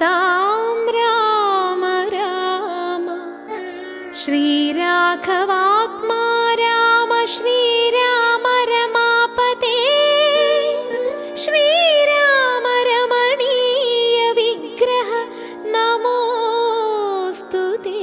राम राम राम श्रीराघवात्मा राम श्रीराम रमापते श्रीराम रमणीय विग्रह नमोऽस्तु ते